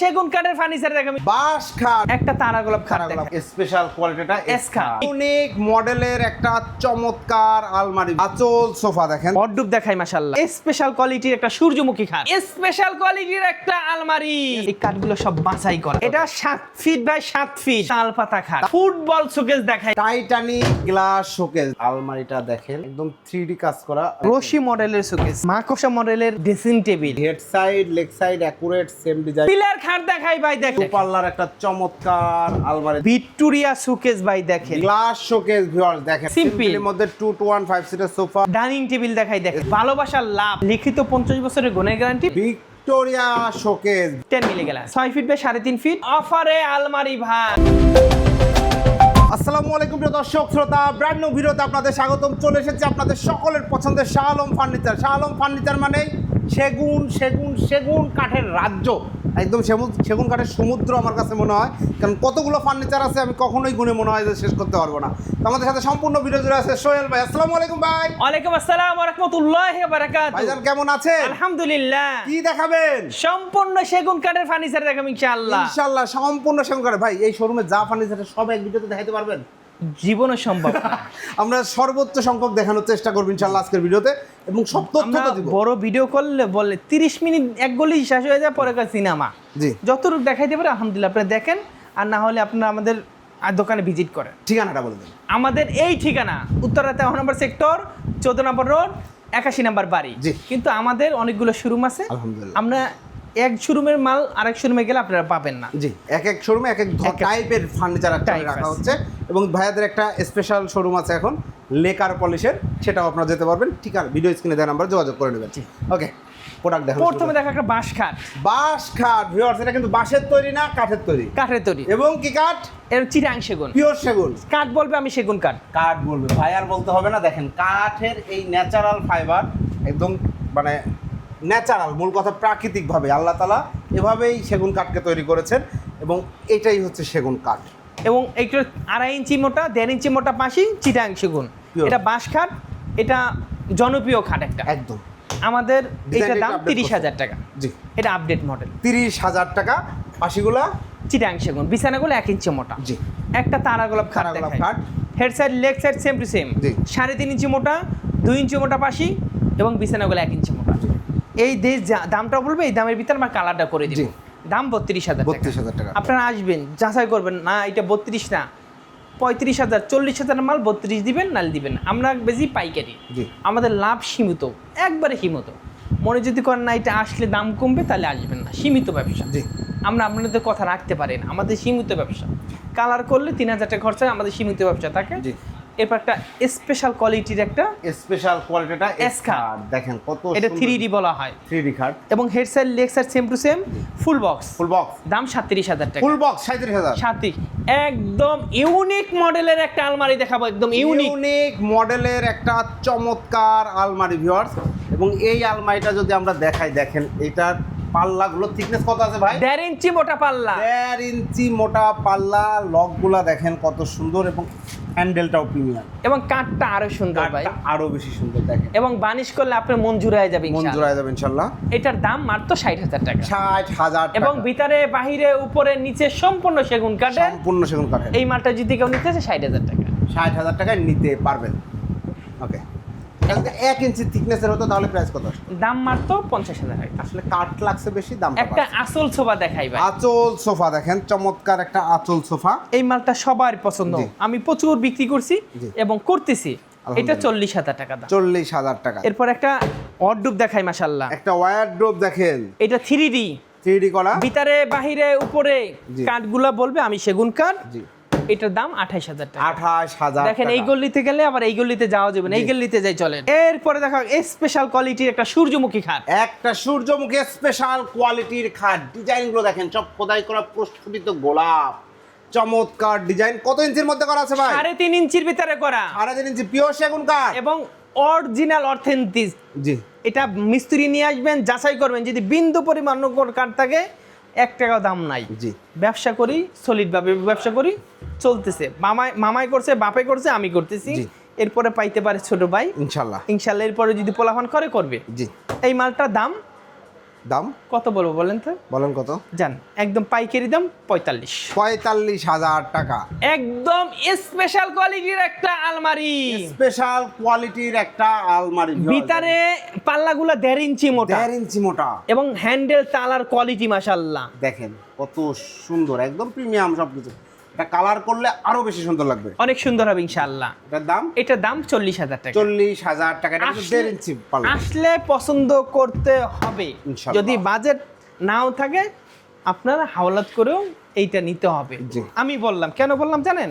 সেগুন কাঠের ফার্নিচার দেখাবো। বাঁশ খাট। একটা তারা গোলাপ খাট স্পেশাল কোয়ালিটিটা S খাট। ইউনিক মডেলের একটা চমৎকার আলমারি। আচল সোফা দেখেন। অড্ডুপ দেখাই মাশাল্লাহ স্পেশাল কোয়ালিটির একটা সূর্যমুখী খাট। স্পেশাল কোয়ালিটির একটা আলমারি। এই কাঠগুলো সব বাছাই করা। এটা সাত ফিট বাই সাত ফিট তালপাতা খাট। ফুটবল শোকেস দেখাই। টাইটানিক গ্লাস শোকেস আলমারিটা দেখেন একদম থ্রি কাজ করা। রশি মডেলের শোকেস মাকসা মডেলের dressing table head side leg side accurate same design pillar খাট দেখাই ভাই দেখেন। পাল্লার একটা চমৎকার আলমারি। ভিক্টোরিয়া শোকেস ভাই দেখেন। গ্লাস শোকেস ভিউয়ার্স দেখেন। Simple এর মধ্যে two two one five seater sofa dining table দেখাই দেখেন। ভালোবাসার লাভ। লিখিত পঞ্চাশ বছরের গুণের গ্যারান্টি ভিক্টোরিয়া শোকেস টেন মিলে গেলাম ছয় ফিট বাই সাড়ে তিন ফিট অফারে আলমারি ভাই আসসালামু আলাইকুম প্রিয় দর্শক শ্রোতা ব্র্যান্ড নিউ ভিডিওতে আপনাদের স্বাগতম। চলে এসেছে আপনাদের সকলের পছন্দের শাহ আলম ফার্নিচার। শাহ আলম ফার্নিচার মানে সেগুন সেগুন সেগুন কাঠের রাজ্য। একদম সেগুন কাঠের সমুদ্র আমার কাছে মনে হয়। কারণ কতগুলো ফার্নিচার আছে আমি কখনোই গুনে মনে হয় যে শেষ করতে পারব না। তো আমাদের সাথে সম্পূর্ণ ভিডিও জুড়ে আছে সোহেল ভাই। আসসালামু আলাইকুম ভাই। ওয়ালাইকুম আসসালাম রহমতুল্লাহ বারাকাত ভাইজান কেমন আছেন? আলহামদুলিল্লাহ। কি দেখাবেন? সম্পূর্ণ সেগুন কাঠের ফার্নিচার দেখাবো ইনশাআল্লাহ। ইনশাআল্লাহ সম্পূর্ণ সেগুন কাঠের। ভাই এই শোরুমে যা ফার্নিচার সব এক ভিডিওতে দেখাতে পারবেন? জীবনও সম্ভব আমরা সর্বোচ্চ সংখ্যক দেখানোর চেষ্টা করব ইনশাল্লাহ আজকের ভিডিওতে এবং সব তথ্য দিব। বড় ভিডিও করলে বলে তিরিশ মিনিট এক গলি শেষ হয়ে যায় পরে সিনেমা জি। যতটুকু দেখাইতে পারে আলহামদুলিল্লাহ আপনি দেখেন। আর না হলে আপনারা আমাদের আর দোকানে ভিজিট করেন। ঠিকানাটা বলে দেন। আমাদের এই ঠিকানা উত্তরা তেরো নম্বর সেক্টর চোদ্দ নম্বর রোড একাশি নম্বর বাড়ি। কিন্তু আমাদের অনেকগুলো শোরুম আছে। আলহামদুলিল্লাহ। আমরা এক শোরুমের মাল আরেক শোরুমে গেলে আপনারা পাবেন না। জি এক এক শোরুমে এক এক টাইপের ফার্নিচার রাখা হচ্ছে। এবং ভাইয়াদের একটা স্পেশাল শোরুম আছে এখন লেকার পলিশের সেটাও আপনারা যেতে পারবেন। ঠিক আছে ভিডিও স্ক্রিনে দেওয়া নাম্বার যোগাযোগ করে নেবেন। জি। ওকে প্রোডাক্ট দেখো প্রথমে দেখা একটা বাঁশ খাট। বাঁশ কাঠ ভিউয়ার্স এটা কিন্তু বাঁশের তৈরি না কাঠের তৈরি। কাঠের তৈরি। এবং কি কাঠ? এর চিরাং সেগুন। পিওর সেগুন। কাঠ বলবে আমি সেগুন কাঠ। কাঠ বলবে ভাই আর বলতে হবে না দেখেন কাঠের এই ন্যাচারাল ফাইবার একদম মানে ন্যাচারাল মূল কথা প্রাকৃতিকভাবে। আল্লাহ তালা এভাবেই সেগুন কাঠকে তৈরি করেছেন এবং এটাই হচ্ছে সেগুন কাঠ। এবং একটু আড়াই ইঞ্চি মোটা দেড় ইঞ্চি মোটা পাশি চিটাং সেগুন। এটা বাঁশ খাট এটা জনপ্রিয় খাট একটা। একদম। আমাদের এটার দাম তিরিশ হাজার টাকা। জি। এটা আপডেট মডেল তিরিশ হাজার টাকা পাশিগুলা চিটাং সেগুন বিছানাগুলো এক ইঞ্চি মোটা। জি। একটা তারা গোলাপ খাট গোলাপ খাট। Head side leg side same to same জি। সাড়ে তিন ইঞ্চি মোটা দুই ইঞ্চি মোটা পাশি এবং বিছানাগুলো এক ইঞ্চি মোটা। এই দেশ দামটা বলবে এই দামের ভিতরে আমরা কালারটা করে দিব। দাম বত্রিশ হাজার টাকা। বত্রিশ হাজার টাকা। আপনারা আসবেন যাচাই করবেন না এটা বত্রিশ না পঁয়ত্রিশ হাজার চল্লিশ হাজার মাল বত্রিশ দিবেন নাল দিবেন। আমরা বেশি পাইকারি। আমাদের লাভ সীমিত একবারে সীমিত। মনে যদি করেন না এটা আসলে দাম কমবে তাহলে আসবেন না। সীমিত ব্যবসা। জি। আমরা আপনাদের কথা রাখতে পারি না আমাদের সীমিত ব্যবসা। কালার করলে তিন হাজার টাকা খরচা আমাদের সীমিত ব্যবসা থাকে। এরপর একটা স্পেশাল কোয়ালিটির একটা স্পেশাল কোয়ালিটিটা এস কাঠ দেখেন কত এটা থ্রি ডি বলা হয়। থ্রি ডি কাঠ এবং head side leg side same to same full box full box দাম সাতত্রিশ হাজার টাকা। ফুল বক্স সাঁত্রিশ হাজার। সাতত্রিশ একদম ইউনিক মডেলের একটা আলমারি দেখাবো একদম ইউনিক ইউনিক মডেলের একটা চমৎকার আলমারি ভিউয়ার্স এবং এই আলমারিটা যদি আমরা দেখাই দেখেন এটার পাল্লাগুলো থিকনেস কত আছে ভাই? দেড় ইঞ্চি মোটা পাল্লা। দেড় ইঞ্চি মোটা পাল্লা লকগুলা দেখেন কত সুন্দর এবং হ্যান্ডেলটাও প্রিমিয়াম এবং কাঠটা আরও সুন্দর ভাই। আরও বেশি সুন্দর দেখেন। এবং বানিশ করলে আপনার মন জুড়ায় যাবে। যাবে ইনশাল্লাহ এটার দাম মাত্র ষাট হাজার টাকা। ষাট হাজার এবং ভিতরে বাহিরে উপরে নিচে সম্পূর্ণ সেগুন কাঠের। সম্পূর্ণ সেগুন কাঠের। এই মালটা যদি কেউ নিতে চায় ষাট হাজার টাকা। ষাট হাজার টাকায় নিতে পারবেন। ওকে। এক ইঞ্চি থিকনেসের হতো তাহলে প্রাইস কত দাম মাত্র পঞ্চাশ হাজার আসলে কাঠ লাগছে বেশি দাম একটা আসল সোফা দেখাই ভাই। আচল সোফা দেখেন চমৎকার একটা আচল সোফা এই মালটা সবার পছন্দ। আমি প্রচুর বিক্রি করছি এবং করতেছি। এটা চল্লিশ হাজার টাকা দাম। চল্লিশ হাজার টাকা। এরপর একটা অর্ডুপ দেখাই মাসাল্লাহ একটা ওয়ার ড্রপ দেখেন। এটা থ্রি ডি থ্রি ডি করা। ভিতরে বাহিরে উপরে। কাঠগুলা বলবে আমি সেগুন কাঠ। এটার দাম আঠাইশ হাজার টাকা। আঠাশ হাজার দেখেন এই টাকা। গল্লিতে গেলে আবার এই গল্লিতে যাওয়া যাবে না এই। গল্লিতে যাই চলেন। এরপরে দেখা স্পেশাল কোয়ালিটির একটা সূর্যমুখী খাট। একটা সূর্যমুখী স্পেশাল কোয়ালিটির খাট। ডিজাইনগুলো দেখেন সব খোদাই করা প্রস্ফুটিত গোলাপ। চমৎকার ডিজাইন। কত ইঞ্চির মধ্যে করা আছে ভাই? সাড়ে তিন ইঞ্চির ভিতরে করা। সাড়ে তিন ইঞ্চি পিওর সেগুন কাঠ। এবং অরিজিনাল অথেন্টিক জি। এটা মিস্ত্রি নিয়ে আসবেন যাচাই করবেন। যদি বিন্দু পরিমাণ কাঠ থাকে এক টাকাও দাম নাই। জি। ব্যবসা করি সলিড ভাবে ব্যবসা করি চলতেছে। মামাই মামাই করছে বাপে করছে আমি করতেছি। এরপরে পাইতে পারে ছোট ভাই। ইনশাল্লাহ। ইনশাল্লাহ এরপরে যদি পোলাফান করে করবে। জি। এই মালটার দাম? দাম? কত বলব বলেন তো? বলেন কত? জান একদম পাইকারি দাম পঁয়তাল্লিশ। পঁয়তাল্লিশ হাজার টাকা। একদম স্পেশাল কোয়ালিটির একটা আলমারি। স্পেশাল কোয়ালিটির একটা আলমারি। ভিতরে পাল্লাগুলো দেড় ইঞ্চি মোটা। দেড় ইঞ্চি মোটা। এবং হ্যান্ডেল তালার কোয়ালিটি মাশাল্লাহ দেখেন কত সুন্দর একদম প্রিমিয়াম সবকিছু। এটা কালার করলে আরও বেশি সুন্দর লাগবে। অনেক সুন্দর হবে ইনশাল্লাহ এটার দাম? এটার দাম চল্লিশ হাজার টাকা। চল্লিশ হাজার টাকা এটা কিন্তু দেড় ইঞ্চি আসলে পছন্দ করতে হবে। যদি বাজেট নাও থাকে আপনারা হাওলাত করেও এইটা নিতে হবে। আমি বললাম কেন বললাম জানেন?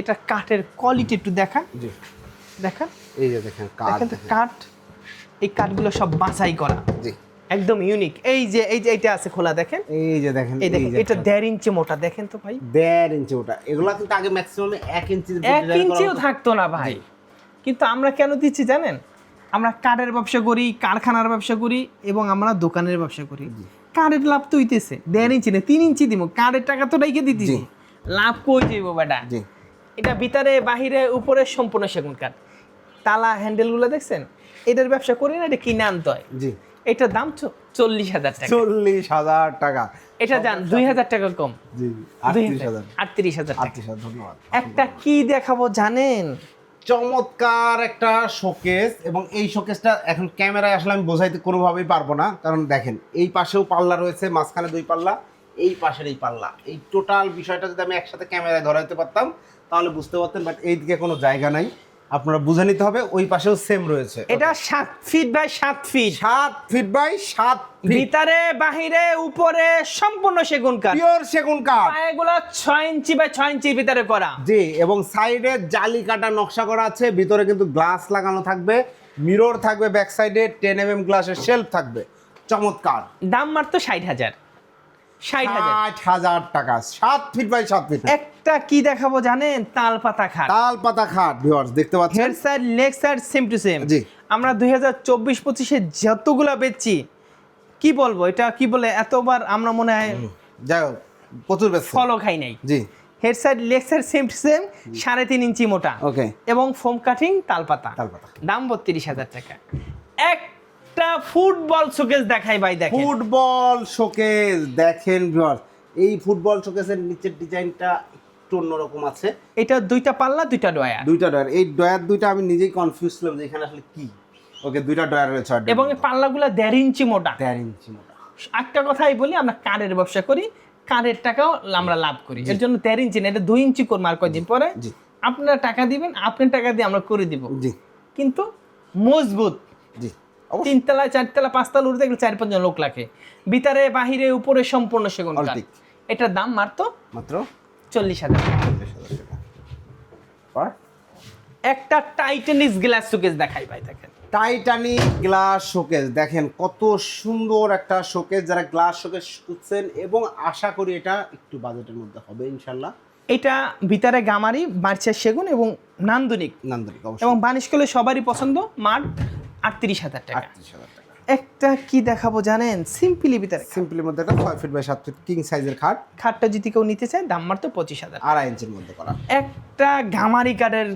এটা কাঠের কোয়ালিটি একটু দেখা দেখা এই যে দেখেন কাঠ এই কাঠগুলো সব বাছাই করা। জি। একদম ইউনিক এই যে এই যে এইটা আছে খোলা দেখেন? এই যে দেখেন এই দেখেন এটা দেড় ইঞ্চি মোটা দেখেন তো ভাই। দেড় ইঞ্চি ওটা এগুলা কিন্তু আগে ম্যাক্সিমাম এক ইঞ্চি এক ইঞ্চিও থাকতো না ভাই। কিন্তু আমরা কেন দিচ্ছি জানেন? আমরা কাঠের ব্যবসা করি কারখানার ব্যবসা করি এবং আমরা দোকানের ব্যবসা করি। কাঠের লাভ তো হইতেছে। দেড় ইঞ্চি না তিন ইঞ্চি দিব কাঠের টাকা তো রেখে দিতেছি। লাভ কই যাইব বেটা? জি। এটা ভিতরে বাহিরে উপরে সম্পূর্ণ সেগুন কাঠ। তালা হ্যান্ডেলগুলো দেখছেন? এটার ব্যবসা করি না এটা কিনে আনতে হয়। জি। এটার দাম চল্লিশ হাজার টাকা। চল্লিশ হাজার টাকা। এটা যান দুই হাজার টাকা কম। আটত্রিশ হাজার। আটত্রিশ হাজার টাকা। আটত্রিশ হাজার ধন্যবাদ। একটা কি দেখাবো জানেন? চমৎকার একটা শোকেস এবং এই শোকেসটা এখন ক্যামেরায় আসলে আমি বোঝাইতে কোনোভাবেই পারব না। কারণ দেখেন এই পাশেও পাল্লা রয়েছে মাঝখানে দুই পাল্লা এই পাশের এই পাল্লা। এই টোটাল বিষয়টা যদি আমি একসাথে ক্যামেরায় ধরাইতে পারতাম তাহলে বুঝতে পারতেন বাট এইদিকে কোনো জায়গা নাই। আপনারা বুঝে নিতে হবে ওই পাশেও সেম রয়েছে। এটা সাত ফিট বাই সাত ফিট সাত ফিট বাই সাত ভিতরে বাহিরে উপরে সম্পূর্ণ সেগুন কাঠ। পিওর সেগুন কাঠ। পায়েগুলো ছয় ইঞ্চি বাই ছয় ইঞ্চির ভিতরে করা। জি এবং সাইডে জালি কাটা নকশা করা আছে ভিতরে কিন্তু গ্লাস লাগানো থাকবে মিরর থাকবে ব্যাক সাইডে টেন এম এম গ্লাসের শেলফ থাকবে চমৎকার। দাম মাত্র ষাট হাজার। ষাট হাজার। টাকা। সাত ফিট বাই সাত ফিট একটা কি দেখাবো জানেন? তাল পাতা খাট। তাল পাতা খাট ভিউয়ার্স দেখতে পাচ্ছেন? Head side leg side same to same জি। আমরা দুই হাজার চব্বিশ পঁচিশে যতগুলা বেচছি কি বলব? এটা কি বলে এতবার আমরা মনে হয় যাই হোক প্রচুর ফলো খাই নাই। জি। Head side leg side same to same সাড়ে তিন ইঞ্চি মোটা। ওকে এবং ফোম কাটিং তালপাতা। তালপাতা। দাম বত্রিশ হাজার টাকা। একটা ফুটবল শোকেস দেখাই ভাই দেখেন। ফুটবল শোকেস দেখেন ভিউয়ার্স এই ফুটবল শোকেসের নিচের ডিজাইনটা একটু অন্যরকম আছে। এটা দুইটা পাল্লা দুইটা ডয়ার দুইটা ডয়ার এই ডয়ার দুইটা আমি নিজেই কনফিউজ ছিলাম যে এখানে আসলে কি। ওকে দুইটা ডয়ার রয়েছে এবং এই পাল্লাগুলো দেড় ইঞ্চি মোটা। দেড় ইঞ্চি মোটা। একটা কথাই বলি আমরা কারের ব্যবসা করি কারের টাকাও আমরা লাভ করি। এর জন্য দেড় ইঞ্চি না এটা দুই ইঞ্চি করব আর কয়দিন পরে জি। আপনারা টাকা দিবেন আপনার টাকা দিয়ে আমরা করে দিব। জি। কিন্তু মজবুত। জি। তিনতলা চারতলা পাঁচতলা উঠতে গেলে চার পাঁচজন লোক লাগে। ভিতরে বাহিরে উপরে সম্পূর্ণ সেগুন কাঠ। এটার দাম মাত্র মাত্র? চল্লিশ হাজার টাকা। একটা টাইটানিস গ্লাস সুকেস দেখাই ভাই দেখেন। টাইটানিক গ্লাস শোকেস দেখেন কত সুন্দর একটা শোকেস যারা গ্লাস শোকেস খুঁজছেন এবং আশা করি এটা একটু বাজেটের মধ্যে হবে ইনশাল্লাহ। এটা ভিতরে গামারি বার্চের সেগুন এবং নান্দনিক। নান্দনিক এবং অবশ্যই বানিশ করলে সবারই পছন্দ মাঠ আটত্রিশ হাজার টাকা। আটত্রিশ হাজার টাকা। একটা কি দেখাবো জানেন? সিম্পলি ভিতরে সিম্পলের মধ্যে একটা ছয় ফিট বাই সাত ফিট কিং সাইজের খাট খাটটা যদি কেউ নিতে চায় দাম মাত্র পঁচিশ হাজার আড়াই ইঞ্চির মধ্যে করা। একটা গামারি কাঠের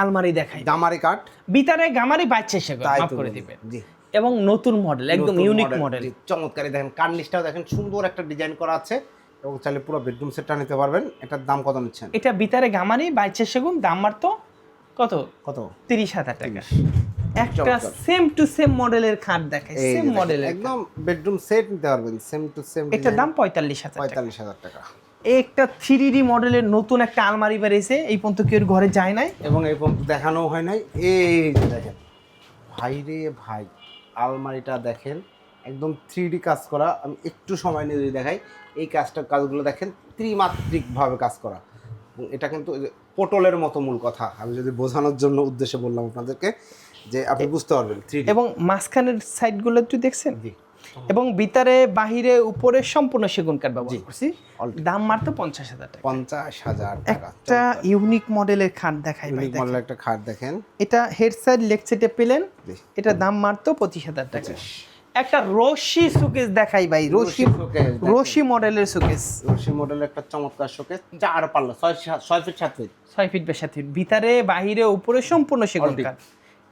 আলমারি দেখাই। গামারি কাঠ ভিতরে গামারি বাচ্চা তাই মাফ করে। দিবেন। জি। এবং নতুন মডেল একদম ইউনিক মডেল চমৎকারই। দেখেন কার্নিশটাও দেখেন সুন্দর একটা ডিজাইন করা আছে। এবং চাইলে পুরো বেডরুম সেটটা নিতে পারবেন। এটার দাম কত নিচ্ছেন? এটা ভিতরে গামারি বাচ্চা সেগুন দাম মাত্র কত? কত? তিরিশ হাজার টাকা। একটা সেম টু সেম মডেলের খাট দেখাই সেম মডেলের একদম বেডরুম সেট নিতে পারবেন সেম টু সেম এটার দাম পঁয়তাল্লিশ হাজার পঁয়তাল্লিশ হাজার টাকা। একটা থ্রি ডি মডেলের নতুন একটা আলমারি বেরিয়েছে এই পর্যন্ত কেউ ঘরে যায় নাই। এবং এই পর্যন্ত দেখানো হয় নাই। এই দেখেন ভাই রে ভাই আলমারিটা দেখেন একদম থ্রি কাজ করা। আমি একটু সময় নিয়ে যদি দেখাই এই কাজটা কাজগুলো দেখেন ত্রিমাত্রিকভাবে কাজ করা। এটা কিন্তু পটলের মতো মূল কথা। আমি যদি বোঝানোর জন্য উদ্দেশ্যে বললাম আপনাদেরকে যে আপনি বুঝতে পারবেন এবং মাঝখানের সাইডগুলো একটু দেখছেন? জি। এবং ভিতরে বাহিরে উপরে সম্পূর্ণ সেগুন কাঠ ব্যবহার করছি। দাম মাত্র পঞ্চাশ হাজার টাকা। পঞ্চাশ হাজার টাকা। একটা ইউনিক মডেলের খাট দেখাই ভাই ইউনিক দেখেন। মডেলের একটা খাট দেখেন। এটা হেড সাইড লেগ সেটে পেলেন। এটা দাম মাত্র পঁচিশ হাজার টাকা। একটা রশি সুকেস দেখাই ভাই রশি রশি রশি মডেলের সুকেস রশি মডেলের একটা চমৎকার শোকেস চার পাল্লা ছয় ছয় ফিট সাত ফিট ছয় ফিট বেশি ফিট ভিতরে বাহিরে উপরে সম্পূর্ণ সেগুন কাঠ।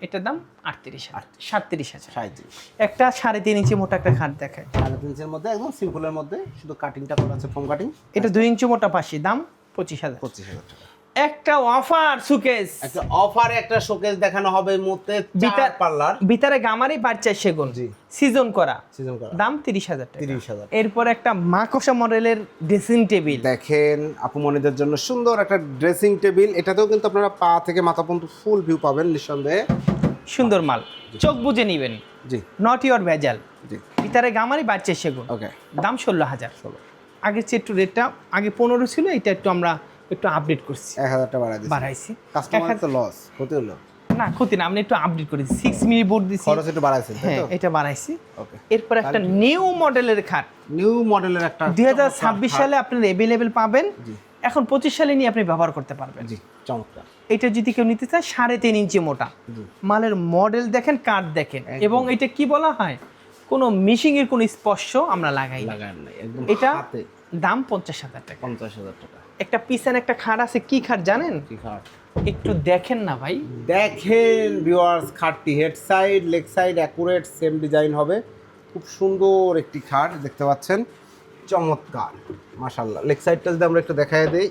এটার দাম আটত্রিশ হাজার। সাতত্রিশ হাজার। সাঁত্রিশ একটা সাড়ে তিন ইঞ্চি মোটা একটা খাট দেখায়। সাড়ে তিন ইঞ্চের মধ্যে একদম সিম্পলের মধ্যে শুধু কাটিংটা করা আছে ফোম কাটিং এটা দুই ইঞ্চি মোটা পাশি দাম পঁচিশ হাজার। পঁচিশ হাজার টাকা। একটা অফার সুকেস একটা অফারে একটা শোকেস দেখানো হবে মধ্যে চার বিতা- পাল্লার। ভিতরে গামারি বাচ্চা সেগুন। জি। সিজন করা। সিজন করা। দাম তিরিশ হাজার টাকা। তিরিশ হাজার। এরপর একটা মাকসা মডেলের ড্রেসিং টেবিল দেখেন আপুমনিদের জন্য সুন্দর একটা ড্রেসিং টেবিল এটাতেও কিন্তু আপনারা পা থেকে মাথা পর্যন্ত ফুল ভিউ পাবেন নিঃসন্দেহে। সুন্দর মাল। চোখ বুঝে নিবেন। জি। নট ইওর ভেজাল। জি। ভিতরে গামারি বাচ্চা সেগুন। ওকে দাম ষোলো হাজার। আগের চেয়ে একটু রেটটা আগে পনেরো ছিল এটা একটু আমরা একটু আপডেট করছি। এক হাজারটা বাড়াই বাড়াইছি। কাস্টমার তো লস ক্ষতি হলো। না ক্ষতি না আপনি একটু আপডেট করেছি সিক্স মিনিট বোর্ড দিছি। খরচ একটু বাড়াইছেন তাই হ্যাঁ এটা বাড়াইছি। ওকে এরপর একটা নিউ মডেলের খাট। নিউ মডেলের একটা দুই হাজার ছাব্বিশ সালে আপনার অ্যাভেলেবেল পাবেন। এখন পঁচিশ সালে নিয়ে আপনি ব্যবহার করতে পারবেন। জি চমৎকার। এটা যদি কেউ নিতে চায় সাড়ে তিন ইঞ্চি মোটা। মালের মডেল দেখেন কাঠ দেখেন। এবং এটা কি বলা হয়? কোনো মিশিং এর কোনো স্পর্শ আমরা লাগাই না। একদম এটা দাম পঞ্চাশ হাজার টাকা। পঞ্চাশ হাজার টাকা। একটা পিছনে একটা খাট আছে কি খাট জানেন? কি খাট? একটু দেখেন না ভাই। দেখেন viewers খাটটি head side leg side accurate same design হবে। খুব সুন্দর একটি খাট দেখতে পাচ্ছেন। চমৎকার মাশাল্লাহ লেগ সাইডটা যদি আমরা একটু দেখাই দিই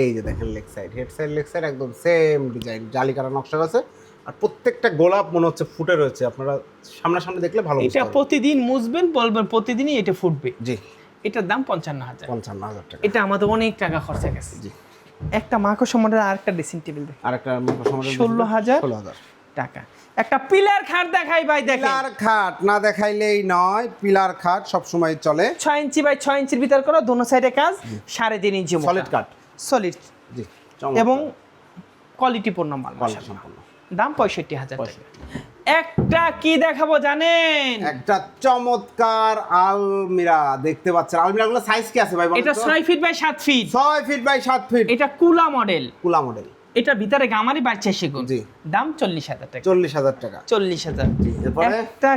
এই যে দেখেন leg side head side leg side একদম সেম ডিজাইন জালি কাটা নকশা আছে। আর প্রত্যেকটা গোলাপ মনে হচ্ছে ফুটে রয়েছে আপনারা সামনাসামনি দেখলে ভালো এটা প্রতিদিন মুছবেন বলবেন প্রতিদিনই এটা ফুটবে। জি। এটার দাম পঞ্চান্ন হাজার। পঞ্চান্ন হাজার টাকা। এটা আমাদের অনেক টাকা খরচা গেছে। জি। একটা মাকো সম্মানের আর একটা ড্রেসিং টেবিল আর একটা ষোলো হাজার? ষোলো হাজার। টাকা। একটা পিলার খাট দেখাই ভাই দেখেন। পিলার খাট না দেখাইলেই নয় পিলার খাট সবসময় চলে। ছয় ইঞ্চি বাই ছয় ইঞ্চির ভিতর করো দোনো সাইডে কাজ সাড়ে তিন ইঞ্চি সলিড কাট সলিড জি এবং কোয়ালিটিপূর্ণ মাল মাশাআল্লাহ। দাম পঁয়ষট্টি হাজার টাকা। একটা কি দেখাবো জানেন? একটা চমৎকার আলমিরা। দেখতে পাচ্ছেন আলমিরাগুলো সাইজ কি আছে ভাই এটা তো? ছয় ফিট বাই সাত ফিট ছয় ফিট বাই সাত ফিট এটা কুলা মডেল কুলা মডেল এটা ভিতরে গামারি বাচ্চা সেগুন জি। দাম চল্লিশ হাজার টাকা। চল্লিশ হাজার টাকা। চল্লিশ হাজার। জি, এরপরে? একটা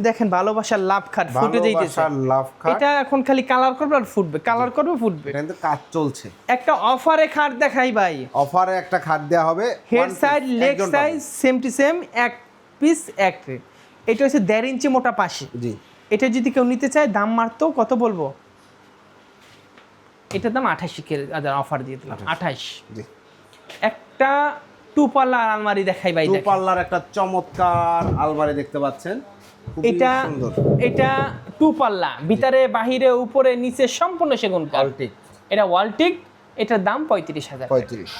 দেখেন ভালোবাসার লাভ খাট ফুটে যাইতেছে। ভালোবাসার লাভ খাট। এটা এখন খালি কালার করবে আর ফুটবে। কালার করবে ফুটবে। কিন্তু কাজ চলছে। একটা অফারে খাট দেখাই ভাই। অফারে একটা খাট দেওয়া হবে। Head side leg size same to same এক পিস এক ট্রে এটা হচ্ছে দেড় ইঞ্চি মোটা পাশে। জি। এটা যদি কেউ নিতে চায় দাম মারতো কত বলব? এটার দাম আঠাশি অফার দিয়ে দিলাম আঠাশ। একটা টু পাল্লার আলমারি দেখাই ভাই দেখেন। পাল্লার একটা চমৎকার আলমারি দেখতে পাচ্ছেন। এটা এটা টু পাল্লা ভিতরে বাহিরে উপরে নিচে সম্পূর্ণ সেগুন কোয়ালিটি এটা ওয়ালটিক এটার দাম পঁয়ত্রিশ হাজার পঁয়ত্রিশ।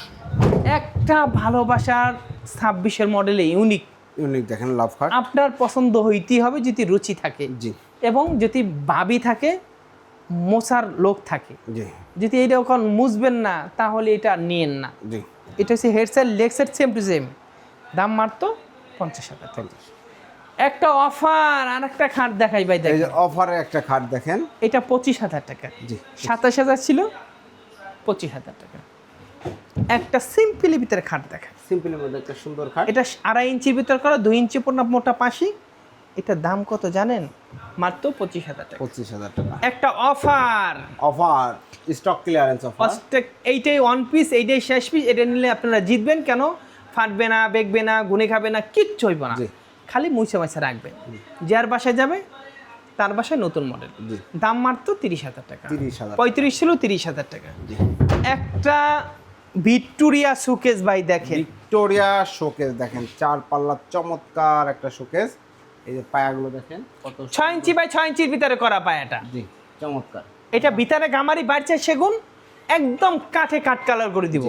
একটা ভালোবাসার ছাব্বিশের মডেলে ইউনিক ইউনিক দেখেন লাভ খাট আপনার পছন্দ হইতেই হবে যদি রুচি থাকে জি। এবং যদি ভাবি থাকে মোছার লোক থাকে। জি। যদি এটা ওখান মুছবেন না তাহলে এটা নিয়েন না। জি। এটা হচ্ছে headset leg set same to same দাম মারতো পঞ্চাশ হাজার টাকা। পঞ্চাশ। একটা অফার আর একটা খাট দেখাই ভাই এই দেখ যে অফারে একটা খাট দেখেন। এটা পঁচিশ হাজার টাকা। জি। সাতাশ হাজার ছিল পঁচিশ হাজার টাকা। একটা সিম্পলি ভিতরে খাট দেখা সিম্পলের মধ্যে একটা সুন্দর খাট। এটা আড়াই ইঞ্চির ভিতর করা দুই ইঞ্চি পূর্ণ মোটা পাশি। এটার দাম কত জানেন? মাত্র পঁচিশ হাজার টাকা। পঁচিশ হাজার টাকা। একটা offer. Offer stock clearance offer এইটাই ওয়ান পিস এইটাই শেষ পিস এটা নিলে আপনারা জিতবেন কেন? ফাটবে না বেগবে না গুনে খাবে না কিচ্ছু হইব না। খালি মুছে মাছে রাখবেন। যার বাসায় যাবে তার বাসায় নতুন মডেল দাম মাত্র তিরিশ হাজার টাকা। তিরিশ হাজার পঁয়ত্রিশ ছিল তিরিশ হাজার টাকা। একটা ভিক্টোরিয়া শোকেস ভাই দেখেন। ভিক্টোরিয়া শোকেস দেখেন চার পাল্লার চমৎকার একটা শোকেস। এই যে পায়াগুলো দেখেন কত ছয় ইঞ্চি বাই ছয় ইঞ্চির ভিতরে করা পায়াটা। জি চমৎকার। এটা ভিতরে গামারি বাড়ছে সেগুন একদম কাঠে কাঠ কালার করে দিব।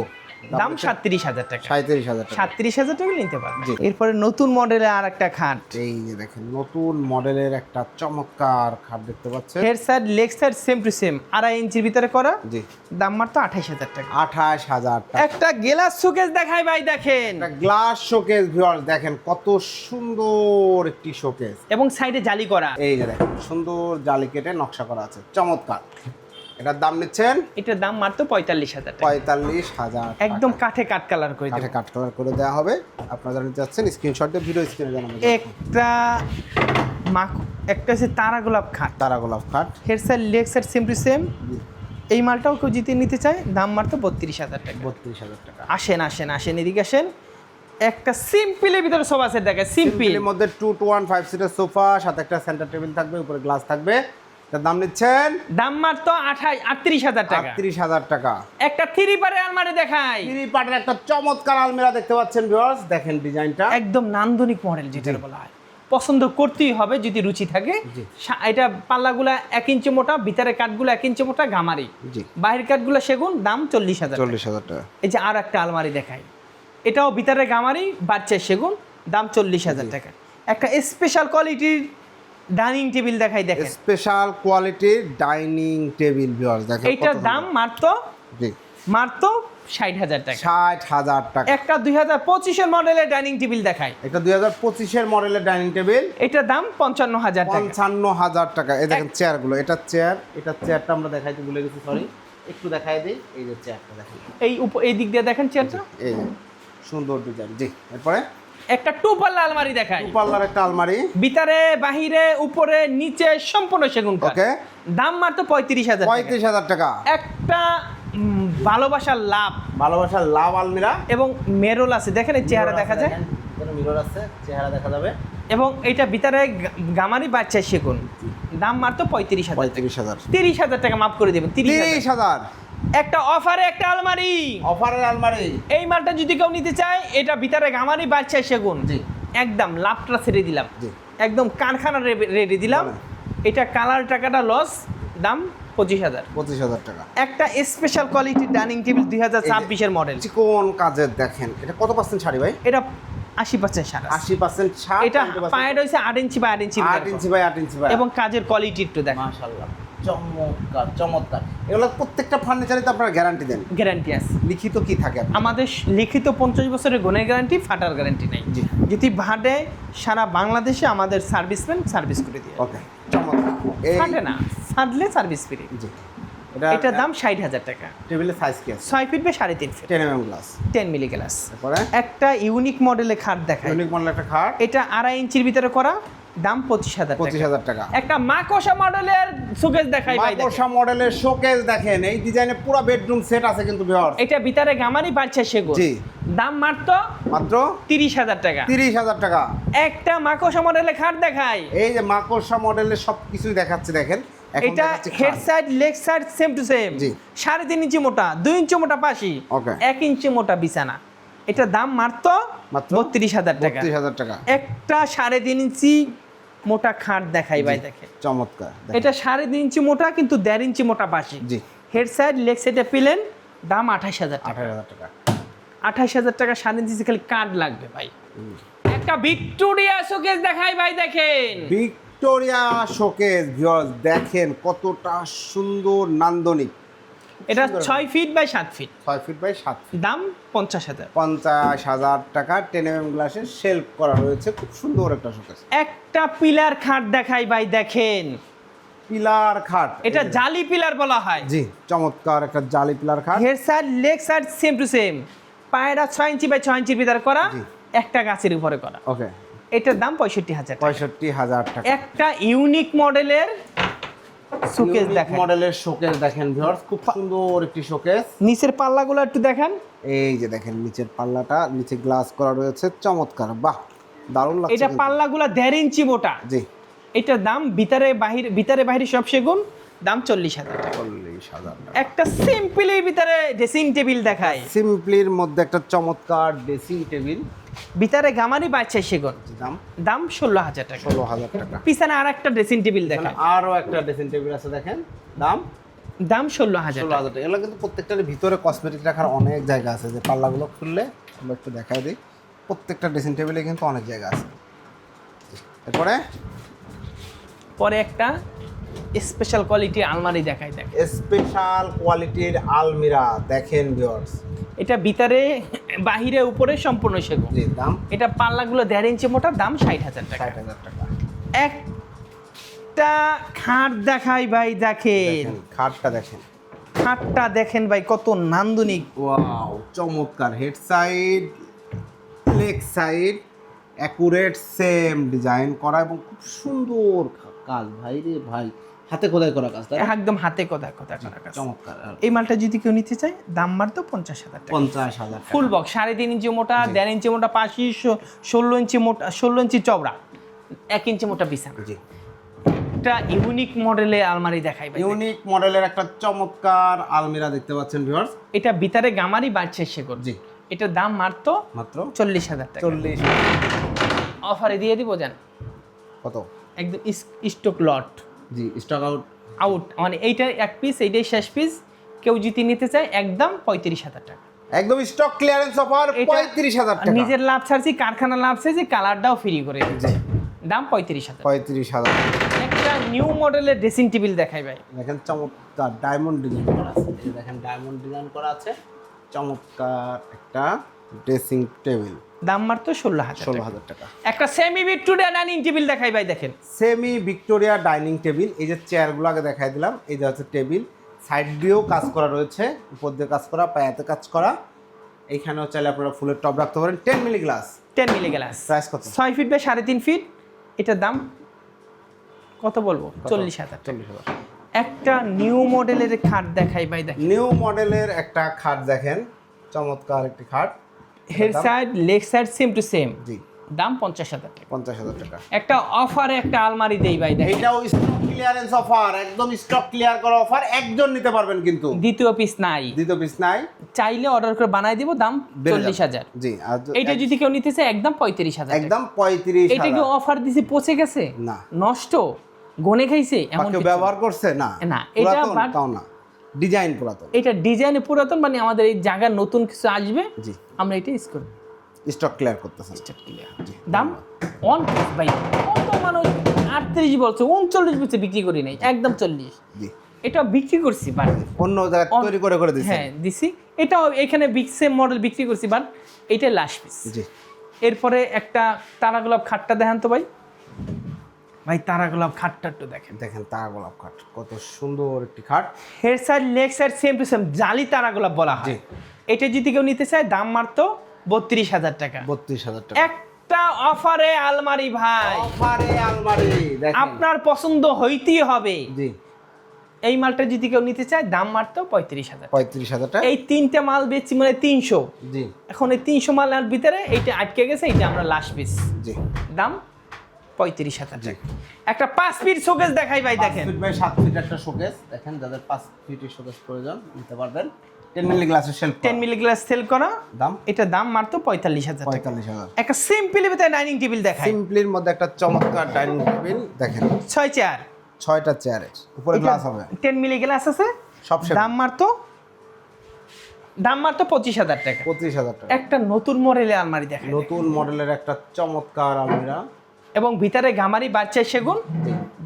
দাম সাতত্রিশ হাজার টাকা। সাঁত্রিশ হাজার সাতত্রিশ হাজার টাকা নিতে পারবেন এরপরে নতুন মডেলের আর একটা খাট। এই যে দেখেন নতুন মডেলের একটা চমৎকার খাট দেখতে পাচ্ছেন। Head side leg side same to same আড়াই ইঞ্চির ভিতরে করা। জি। দাম মাত্র আঠাইশ হাজার টাকা। আঠাশ হাজার টাকা। একটা গেলাস সুকেস দেখাই ভাই দেখেন। গ্লাস শোকেস ভিউয়ার্স দেখেন কত সুন্দর একটি শোকেস এবং সাইডে জালি করা। এই যে দেখেন সুন্দর জালি কেটে নকশা করা আছে। চমৎকার। এটার দাম নিচ্ছেন? এটার দাম মাত্র পঁয়তাল্লিশ হাজার পঁয়তাল্লিশ হাজার একদম কাঠে কাঠ কালার করে কাঠে কাট কালার করে দেওয়া হবে। আপনারা যারা নিতে চাচ্ছেন স্ক্রিনশট দিয়ে ভিডিও স্ক্রিনে জানাবেন একটা মাখ একটা হচ্ছে তারা গোলাপ খাট। তারা গোলাপ খাট। Head side leg side same to same এই মালটাও কেউ জিতে নিতে চায় দাম মাত্র বত্রিশ হাজার টাকা। বত্রিশ হাজার টাকা। আসেন আসেন আসেন এদিকে আসেন। একটা সিম্পলের ভিতরে সোফা সেট দেখে সিম্পল সিম্পলের মধ্যে টু টু ওয়ান ফাইভ সিটের সোফা সাথে একটা সেন্টার টেবিল থাকবে উপরে গ্লাস থাকবে। দাম নিচ্ছেন? দাম মাত্র আঠাশ আটত্রিশ হাজার টাকা। আটত্রিশ হাজার টাকা। একটা থ্রি পারে আলমারি দেখাই। থ্রি পার্টের একটা চমৎকার আলমিরা দেখতে পাচ্ছেন ভিউয়ার্স দেখেন ডিজাইনটা। একদম নান্দনিক মডেল যেটা বলা হয়। পছন্দ করতেই হবে যদি রুচি থাকে। এটা পাল্লাগুলা এক ইঞ্চি মোটা ভিতরে কাঠগুলো এক ইঞ্চি মোটা গামারি। বাহির কাঠগুলো সেগুন দাম চল্লিশ হাজার চল্লিশ হাজার টাকা। এই যে আর একটা আলমারি দেখাই। এটাও ভিতরে গামারি বাচ্চা সেগুন দাম চল্লিশ হাজার টাকা। একটা স্পেশাল কোয়ালিটির ডাইনিং টেবিল দেখাই দেখেন। স্পেশাল কোয়ালিটির ডাইনিং টেবিল ভিউয়ার্স দেখেন এইটার দাম মাত্র। জি। মাত্র ষাট হাজার টাকা। ষাট হাজার টাকা। একটা দুই হাজার পঁচিশের মডেলের ডাইনিং টেবিল দেখাই। একটা দুই হাজার পঁচিশের মডেলের ডাইনিং টেবিল। এটার দাম পঞ্চান্ন হাজার টাকা। পঞ্চান্ন হাজার টাকা। এই দেখেন চেয়ারগুলো। এটা চেয়ার এটা চেয়ারটা আমরা দেখাইতে ভুলে গেছি সরি একটু দেখাই দিই। এই যে চেয়ারটা দেখেন। এই উপ- এই দিক দিয়ে দেখেন চেয়ারটা। এই সুন্দর ডিজাইন জি এরপরে? একটা টু পাল্লা আলমারি দেখাই। পাল্লার একটা আলমারি। ভিতরে বাহিরে উপরে নিচে সম্পূর্ণ সেগুন কাঠ। ওকে। দাম মাত্র পঁয়ত্রিশ হাজার টাকা। পঁয়ত্রিশ হাজার টাকা। একটা ভালোবাসার লাভ। ভালোবাসার লাভ আলমিরা। এবং মেরোল আছে। দেখেন এই চেহারা দেখা যায়। মিরর আছে চেহারা দেখা যাবে। এবং এটা ভিতরে গামারি বাচ্চা সেগুন। দাম মাত্র পঁয়ত্রিশ হাজার। পঁয়ত্রিশ হাজার। তিরিশ হাজার টাকা মাফ করে দেবেন তিরিশ হাজার। একটা অফারে একটা আলমারি। অফারের আলমারি। এই মালটা যদি কেউ নিতে চায় এটা ভিতরে গামারি বাচ্চা সেগুন। জি। একদম লাভটা ছেড়ে দিলাম। জি। একদম কারখানা রেডি দিলাম। এটা কালার টাকাটা লস দাম পঁচিশ হাজার। পঁচিশ হাজার টাকা। একটা স্পেশাল কোয়ালিটির ডাইনিং টেবিল দুই হাজার ছাব্বিশের মডেল চিকন কাজের দেখেন এটা কত পার্সেন্ট শাড়ি ভাই? এটা আশি পার্সেন্ট সারা আশি পার্সেন্ট ছাড় এটা পায়ের রয়েছে আট ইঞ্চি বা আট ইঞ্চি আট ইঞ্চি বাই আট ইঞ্চি এবং কাজের কোয়ালিটি একটু দেখ মাশাআল্লাহ। চমৎকার চমৎকার। এগুলো প্রত্যেকটা ফার্নিচারে তো আপনারা গ্যারান্টি দেন। গ্যারান্টি আছে লিখিত কি থাকে আমাদের লিখিত পঞ্চাশ বছরের গুণের গ্যারান্টি ফাটার গ্যারান্টি নেই। যদি ভাটে সারা বাংলাদেশে আমাদের সার্ভিসম্যান সার্ভিস করে দিয়ে। ওকে চমৎকার। ফাটে না ফাটলে সার্ভিস ফ্রি জি। এটার দাম ষাট হাজার টাকা। টেবিলের সাইজ কি ছয় ফিট বা সাড়ে তিন feet ten mm glass ten milli glass একটা ইউনিক মডেলের খাট দেখা ইউনিক মডেল একটা খাট। এটা আড়াই ইঞ্চির ভিতরে করা। দাম পঁচিশ হাজার পঁচিশ হাজার টাকা। একটা মাকোসা মডেলের সুকেশ দেখাই দেখেন। মডেলের শোকেস দেখেন এই ডিজাইনে পুরো বেডরুম সেট আছে কিন্তু ভিউয়ার এটা ভিতরে গামারি বাড়ছে সেগুন। জি। দাম মাত্র মাত্র তিরিশ হাজার টাকা। তিরিশ হাজার টাকা। একটা মাকোসা মডেলের খাট দেখাই। এই যে মাকড়সা মডেলের সব কিছুই দেখাচ্ছে দেখেন। এটা head side leg side same to same সাড়ে তিন ইঞ্চি মোটা দুই ইঞ্চি মোটা পাশি। এক ইঞ্চি মোটা বিছানা। এটা দাম মাত্র মাত্র বত্রিশ হাজার টাকা। বত্রিশ হাজার টাকা। একটা সাড়ে তিন ইঞ্চি মোটা খাট দেখাই ভাই দেখে চমৎকার এটা সাড়ে তিন ইঞ্চি মোটা কিন্তু দেড় ইঞ্চি মোটা পাশি জি। হেড সাইড লেগ সাইডে পিলেন দাম আঠাশ হাজার টাকা। টাকা। আঠাশ হাজার টাকা সাড়ে ইঞ্চি খালি কার্ড লাগবে ভাই। একটা ভিক্টোরিয়া শোকেস দেখাই ভাই দেখেন। ভিক্টোরিয়া শোকেস দেখেন কতটা সুন্দর নান্দনিক। এটা। ছয় ফিট বাই সাত ফিট ছয় ফিট বাই সাত ফিট দাম পঞ্চাশ হাজার। পঞ্চাশ হাজার টাকা টেন এম গ্লাসের শেল্ফ করা রয়েছে। খুব সুন্দর একটা শোকেস একটা পিলার খাট দেখাই ভাই দেখেন। পিলার খাট। এটা জালি পিলার বলা হয়। জি চমৎকার একটা জালি পিলার খাট। Head side leg side same to same পায়রা ছয় ইঞ্চি বাই ছয় ইঞ্চির ভিতরে করা একটা গাছের উপরে করা। ওকে এটার দাম পঁয়ষট্টি হাজার টাকা। পঁয়ষট্টি হাজার টাকা। একটা ইউনিক মডেলের শোকেস দেখেন। মডেলের শোকেস দেখেন ভিউয়ার্স খুব সুন্দর একটি শোকেস নিচের পাল্লাগুলো একটু দেখেন। এই যে দেখেন নিচের পাল্লাটা নিচে গ্লাস করা রয়েছে চমৎকার বাহ দারুণ লাগছে এটা পাল্লাগুলো দেড় ইঞ্চি মোটা। জি। এটার দাম ভিতরে বাহির ভিতরে বাহিরে সব সেগুন দাম চল্লিশ হাজার টাকা। চল্লিশ হাজার একটা সিম্পলের ভিতরে ড্রেসিং টেবিল দেখায়। সিম্পলির মধ্যে একটা চমৎকার ড্রেসিং টেবিল ভিতরে গামারি বাচ্চা সেগুন। দাম? দাম ষোলো হাজার টাকা। ষোলো হাজার টাকা। পিছনে আর একটা ড্রেসিং টেবিল দেখেন দেখায় আরও একটা ড্রেসিং টেবিল আছে দেখেন। দাম? দাম ষোলো হাজার ষোলো টাকা হাজার টাকা। এগুলো কিন্তু প্রত্যেকটার ভিতরে কসমেটিক রাখার অনেক জায়গা আছে। যে পাল্লাগুলো খুললে আমরা একটু দেখাই দিই। প্রত্যেকটা ড্রেসিং টেবিলে কিন্তু অনেক জায়গা আছে। এরপরে? পরে একটা স্পেশাল কোয়ালিটি আলমারি দেখাই দেখ স্পেশাল কোয়ালিটির আলমিরা। দেখেন ভিউয়ার্স এটা ভিতরে বাহিরে উপরে সম্পূর্ণ সেগুন। জি দাম? এটা পাল্লাগুলো দেড় ইঞ্চি মোটা দাম ষাট হাজার টাকা। ষাট হাজার টাকা। একটা খাট দেখাই ভাই দেখেন। খাটটা দেখেন। খাটটা দেখেন ভাই কত নান্দনিক। ওয়াও চমৎকার। Head side leg side accurate same design করা এবং খুব সুন্দর কাজ। ভাই রে ভাই হাতে খোদাই করা কাজ একদম হাতে কথা কথা করা কাজ। চমৎকার এই মালটা যদি কেউ নিতে চায় দাম মারতো পঞ্চাশ হাজার টাকা। পঞ্চাশ হাজার ফুল বক্স সাড়ে তিন ইঞ্চি মোটা দেড় ইঞ্চি মোটা পাঁচি ষোলো ইঞ্চি মোটা ষোলো ইঞ্চি চওড়া এক ইঞ্চি মোটা বিছানা। জি। একটা ইউনিক মডেলে আলমারি দেখাই ইউনিক মডেলের একটা চমৎকার আলমিরা দেখতে পাচ্ছেন ভিউয়ার্স এটা ভিতরে গামারি বাড়ছে সেগুন। জি। এটার দাম মারতো মাত্র চল্লিশ হাজার টাকা। চল্লিশ অফারে দিয়ে দিব জান। কত? একদম স্টক লট জি স্টক আউট আউট মানে এইটার এক পিস এইটাই শেষ পিস কেউ যদি নিতে চায় একদম পঁয়ত্রিশ হাজার টাকা। একদম স্টক ক্লিয়ারেন্স অফার পঁয়ত্রিশ হাজার টাকা। নিজের লাভ ছাড়ছি কারখানা লাভ ছাড়ছি কালারটাও ফ্রি করে দিচ্ছে। দাম পঁয়ত্রিশ হাজার। পঁয়ত্রিশ হাজার। একটা নিউ মডেলের ড্রেসিং টেবিল দেখাই ভাই। দেখেন চমৎকার ডায়মন্ড ডিজাইন করা আছে। দেখেন ডায়মন্ড ডিজাইন করা আছে। চমৎকার একটা ড্রেসিং টেবিল দাম মাত্র ষোলো হাজার ষোলো হাজার টাকা। একটা সেমি ভিক্টোরিয়া ডাইনিং টেবিল দেখাই ভাই দেখেন। সেমি ভিক্টোরিয়া ডাইনিং টেবিল এই যে চেয়ারগুলো আগে দেখাই দিলাম এই যে হচ্ছে টেবিল সাইড দিয়েও কাজ করা রয়েছে উপর দিয়ে কাজ করা পায়াতে কাজ করা। এইখানেও চাইলে আপনারা ফুলের টপ রাখতে পারেন। Ten milli glass ten milli glass price কত? ছয় ফিট বাই সাড়ে তিন ফিট এটার দাম কত বলব? চল্লিশ হাজার চল্লিশ হাজার। একটা নিউ মডেলের খাট দেখাই ভাই দেখেন। নিউ মডেলের একটা খাট দেখেন। চমৎকার একটি খাট। Head side leg side same to same জি। দাম পঞ্চাশ হাজার টাকা। পঞ্চাশ হাজার টাকা। একটা অফারে একটা আলমারি দেই ভাই দেখেন। এইটাও স্টক ক্লিয়ারেন্স অফার একদম স্টক ক্লিয়ার করা অফার একজন নিতে পারবেন কিন্তু। দ্বিতীয় পিস নাই। দ্বিতীয় পিস নাই। চাইলে অর্ডার করে বানাই দিব দাম চল্লিশ হাজার। জি এইটা যদি কেউ নিতে চায় একদম পঁয়ত্রিশ হাজার একদম পঁয়ত্রিশ এটা কি অফার দিছে পচে গেছে? না। নষ্ট? গনে খাইছে এমন ব্যবহার করছে? না। না, এটা তাও না। ডিজাইন পুরাতন। এটা ডিজাইনে পুরাতন মানে আমাদের এই জায়গার নতুন কিছু আসবে জি। আমরা এটা ইউজ করব। স্টক ক্লিয়ার করতেছেন। দাম? অন ভাই কত মানুষ আটত্রিশ বলছে উনচল্লিশ বলছে বিক্রি করি নাই একদম চল্লিশ। জি। এটা বিক্রি করছি বাট অন্য জায়গায় অন- তৈরি করে করে দিচ্ছেন হ্যাঁ দিছি। এটাও এখানে বিগ সেম মডেল বিক্রি করছি বাট এটা লাস্ট পিস জি। এরপরে একটা তারা গোলাপ খাটটা দেখান তো ভাই। ভাই তারা গোলাপ খাটটা একটু দেখেন। দেখেন তারা গোলাপ খাট কত সুন্দর একটি খাট। Head side leg side same to same জালি তারা গোলাপ বলা হয়। এটা যদি কেউ নিতে চায় দাম মারতো বত্রিশ হাজার টাকা। বত্রিশ হাজার টাকা। একটা অফারে আলমারি ভাই। অফারে আলমারি আপনার পছন্দ হইতেই হবে। জি। এই মালটা যদি কেউ নিতে চায় দাম মারতো পঁয়ত্রিশ হাজার পঁয়ত্রিশ হাজার টাকা। এই তিনটে মাল বেচছি মানে তিনশো। জি। এখন এই তিনশো মালের ভিতরে এইটা আটকে গেছে এইটা আমরা লাস্ট পিস জি। দাম পঁয়ত্রিশ হাজার একটা পাঁচ পিস শোকেস দেখাই ভাই দেখেন দেখেন। ফিট বাই সাত ফিট একটা শোকেস দেখেন যাদের পাঁচ ফিটের শোকেস প্রয়োজন নিতে পারবেন। টেন মিলি গ্লাসের shelf ten milli glass sale করা। দাম? এটা দাম পঁয়তাল্লিশ হাজার পঁয়তাল্লিশ হাজার। একটা সিম্পল ভিতরে ডাইনিং টেবিল দেখাই। সিম্পলির মধ্যে একটা চমৎকার ডাইনিং টেবিল দেখেন। ছয় চেয়ার ছয়টা চেয়ারের উপরে গ্লাস হবে। টেন মিলি গ্লাস আছে। সব দাম মারতো দাম মারতো পঁচিশ হাজার টাকা। পঁচিশ হাজার টাকা। একটা নতুন মডেলের আলমারি দেখাই নতুন মডেলের একটা চমৎকার আলমিরা। এবং ভিতরে গামারি বাচ্চা সেগুন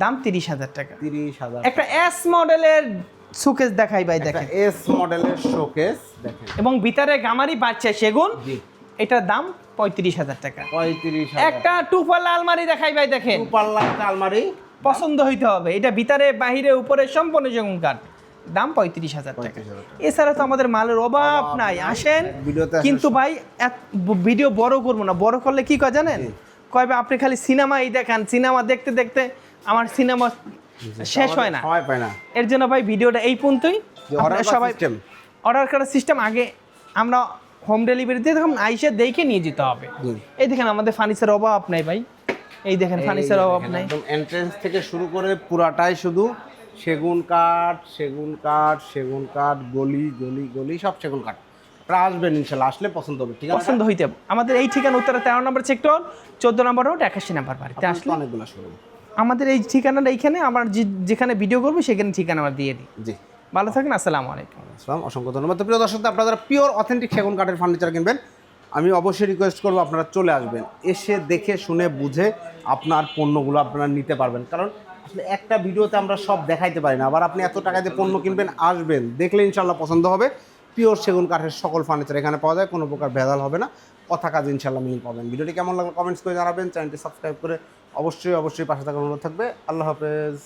দাম তিরিশ হাজার টাকা। তিরিশ হাজার একটা এস মডেলের সুকেস দেখাই ভাই দেখেন। এস মডেলের শোকেস দেখেন। এবং ভিতরে গামারি বাচ্চা সেগুন এটার দাম পঁয়ত্রিশ হাজার টাকা। পঁয়ত্রিশ একটা টুপাল্লা আলমারি দেখাই ভাই দেখেন। পাল্লা একটা আলমারি পছন্দ হইতে হবে। এটা ভিতরে বাহিরে উপরে সম্পূর্ণ সেগুন কাঠ। দাম পঁয়ত্রিশ হাজার টাকা। এছাড়া তো আমাদের মালের অভাব নাই। আসেন। কিন্তু ভাই ভিডিও বড় করব না। বড় করলে কি কয় জানেন? কয় ভাই আপনি খালি সিনেমাই দেখান সিনেমা দেখতে দেখতে আমার সিনেমা শেষ হয় না। পায় না। এর জন্য ভাই ভিডিওটা এই পর্যন্তই। সবাই। অর্ডার করার সিস্টেম আগে আমরা হোম ডেলিভারি দিয়ে তখন আইসা দেখে নিয়ে যেতে হবে। এই দেখেন আমাদের ফার্নিচার অভাব নাই ভাই। এই দেখেন ফার্নিচার অভাব নাই। একদম এন্ট্রেন্স থেকে শুরু করে পুরাটাই শুধু সেগুন কাঠ সেগুন কাঠ সেগুন কাঠ গলি গলি গলি সব সেগুন কাঠ। আপনারা আসবেন ইনশাল্লাহ আসলে পছন্দ হবে ঠিক আছে? পছন্দ হইতে। আমাদের এই ঠিকানা উত্তরে তেরো নম্বর সেক্টর চোদ্দ নম্বর রোড একাশি নম্বর বাড়িতে আসলে অনেকগুলো শুরু আমাদের এই ঠিকানাটা এইখানে আমার যেখানে ভিডিও করব সেখানে ঠিকানা আমার দিয়ে দিই। জি। ভালো থাকেন আসসালামু আলাইকুম। আসসালাম অসংখ্য ধন্যবাদ। তো প্রিয় দর্শক আপনারা পিওর অথেন্টিক সেগুন কাঠের ফার্নিচার কিনবেন আমি অবশ্যই রিকোয়েস্ট করব আপনারা চলে আসবেন এসে দেখে শুনে বুঝে আপনার পণ্যগুলো আপনারা নিতে পারবেন। কারণ আসলে একটা ভিডিওতে আমরা সব দেখাইতে পারি না। আবার আপনি এত টাকা দিয়ে পণ্য কিনবেন আসবেন দেখলে ইনশাল্লাহ পছন্দ হবে। পিওর সেগুন কাঠের সকল ফার্নিচার এখানে পাওয়া যায়, কোনো প্রকার ভেদাল হবে না। কথা কাজ ইনশাল্লাহ মিল পাবেন। ভিডিওটি কেমন লাগল কমেন্টস করে জানাবেন, চ্যানেলটি সাবস্ক্রাইব করে অবশ্যই অবশ্যই পাশে থাকার অনুরোধ থাকবে। আল্লাহ হাফেজ।